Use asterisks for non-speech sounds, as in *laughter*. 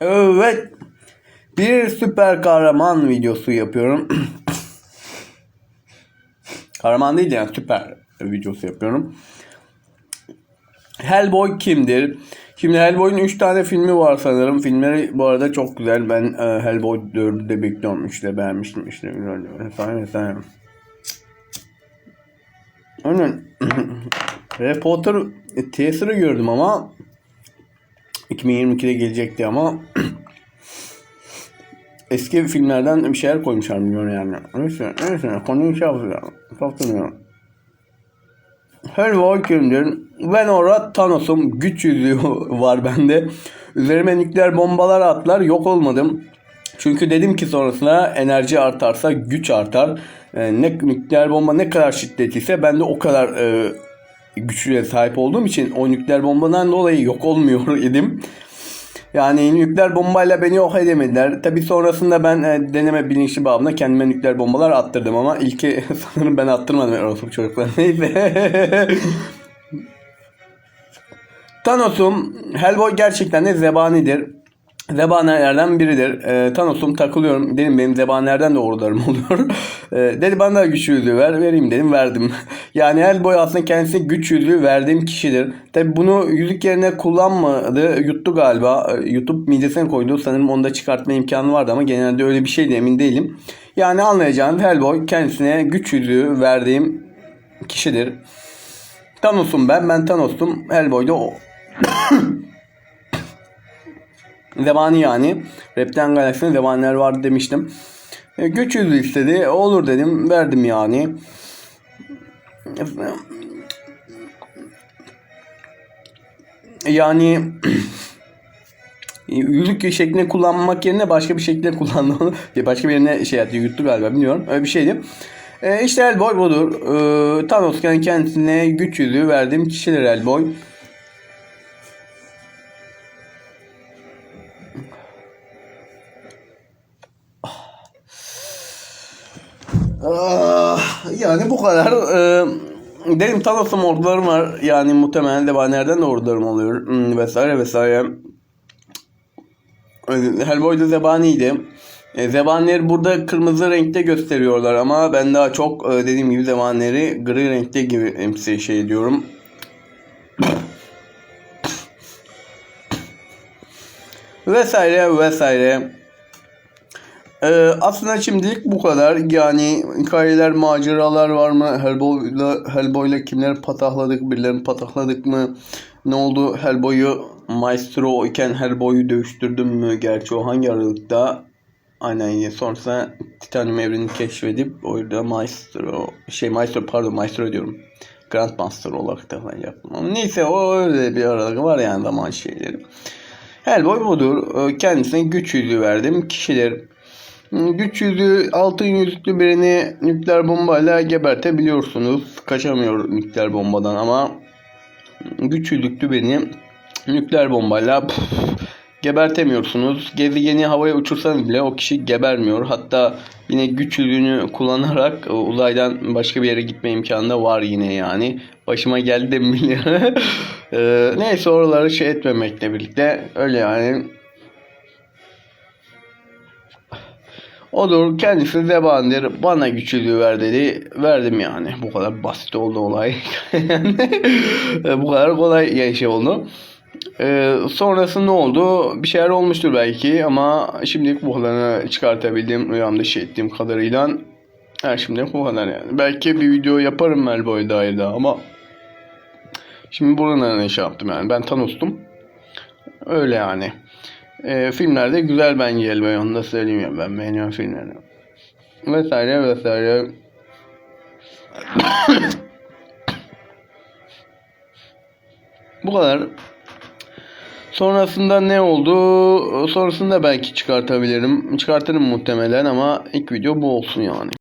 Evet. Bir süper kahraman videosu yapıyorum. *clears throat* kahraman değil yani süper videosu yapıyorum. Hellboy kimdir? Şimdi Hellboy'un 3 tane filmi var sanırım. Filmleri bu arada çok güzel. Ben e, Hellboy 4'ü de bekliyorum. İşte beğenmiştim. işte. Efendim efendim. Aynen. *clears throat* Harry Potter teaser'ı gördüm ama 2022'de gelecekti ama *clears throat* eski filmlerden bir şeyler koymuşlar bilmiyorum yani. Neyse, neyse konuyu şey yapıyorum. Kaptırmıyorum. Hellboy kimdir? Ben orada Thanos'um. Güç yüzüğü *laughs* var bende. Üzerime nükleer bombalar atlar. Yok olmadım. Çünkü dedim ki sonrasında enerji artarsa güç artar. Ee, ne nükleer bomba ne kadar şiddetliyse ben de o kadar e, güçlüye sahip olduğum için o nükleer bombadan dolayı yok olmuyor *laughs* idim. Yani nükleer bombayla beni yok edemediler. Tabi sonrasında ben e, deneme bilinçli babına kendime nükleer bombalar attırdım ama ilki *laughs* sanırım ben attırmadım Eros'um çocuklar. *laughs* Neyse. Thanos'um Hellboy gerçekten de zebanidir. Zebanilerden biridir. E, Thanos'um takılıyorum. Dedim benim zebanilerden de ordularım *laughs* oluyor. E, dedi bana da güç yüzüğü ver. Vereyim dedim verdim. *laughs* yani Hellboy aslında kendisi güç yüzüğü verdiğim kişidir. Tabi bunu yüzük yerine kullanmadı. Yuttu galiba. E, YouTube midesine koydu. Sanırım onu da çıkartma imkanı vardı ama genelde öyle bir şeydi emin değilim. Yani anlayacağınız Hellboy kendisine güç yüzüğü verdiğim kişidir. Thanos'um ben. Ben Thanos'um. Hellboy da o. *coughs* Zebani yani. Repten Galaxy'nin zebaniler vardı demiştim. E, güç yüzü istedi. Olur dedim. Verdim yani. Yani *clears throat* yüzük şeklinde kullanmak yerine başka bir şekilde kullandı. *laughs* başka bir yerine şey yaptı. Yuttu galiba bilmiyorum. Öyle bir şeydi. E, işte Hellboy budur. E, Thanos kendisine güç yüzüğü verdiğim kişidir Hellboy. Ah, yani bu kadar. Ee, dedim Thanos'um ordularım var. Yani muhtemelen de banerden de ordularım oluyor. Hmm, vesaire vesaire. Ee, Hellboy da zebaniydi. E, zebanileri burada kırmızı renkte gösteriyorlar ama ben daha çok e, dediğim gibi zebanileri gri renkte gibi emsi şey ediyorum. vesaire vesaire. Ee, aslında şimdilik bu kadar. Yani hikayeler, maceralar var mı? Hellboy'la, Hellboy'la kimler patahladık, birilerini patahladık mı? Ne oldu? Hellboy'u Maestro iken Hellboy'u dövüştürdüm mü? Gerçi o hangi aralıkta? Aynen sonrasında Titanium evrenini keşfedip orada Maestro, şey Maestro pardon Maestro diyorum. Grandmaster olarak da yaptım. Neyse o öyle bir aralık var yani zaman şeyleri. Hellboy budur. Kendisine güç yüzüğü verdim. Kişiler Güç yüzüğü altın yüzüklü birini nükleer bombayla gebertebiliyorsunuz. Kaçamıyor nükleer bombadan ama güç yüzüklü birini nükleer bombayla puf, gebertemiyorsunuz. Gezegeni havaya uçursanız bile o kişi gebermiyor. Hatta yine güç yüzüğünü kullanarak uzaydan başka bir yere gitme imkanı da var yine yani. Başıma geldi biliyorum. *laughs* ee, neyse oraları şey etmemekle birlikte öyle yani Odur kendisi zebanidir. Bana güçlülüğü ver dedi. Verdim yani. Bu kadar basit oldu olay. *laughs* bu kadar kolay şey oldu. Ee, sonrası ne oldu? Bir şeyler olmuştur belki ama şimdilik bu kadarını çıkartabildiğim rüyamda şey ettiğim kadarıyla her şimdilik bu kadar yani. Belki bir video yaparım Melbo'ya dair daha ama şimdi buradan şey yaptım yani. Ben Thanos'tum. Öyle yani. E, filmlerde güzel bence Elbey onu da söyleyeyim ya ben beğeniyorum filmlerini. Vesaire vesaire. *coughs* Bu kadar. Sonrasında ne oldu? Sonrasında belki çıkartabilirim. Çıkartırım muhtemelen ama ilk video bu olsun yani.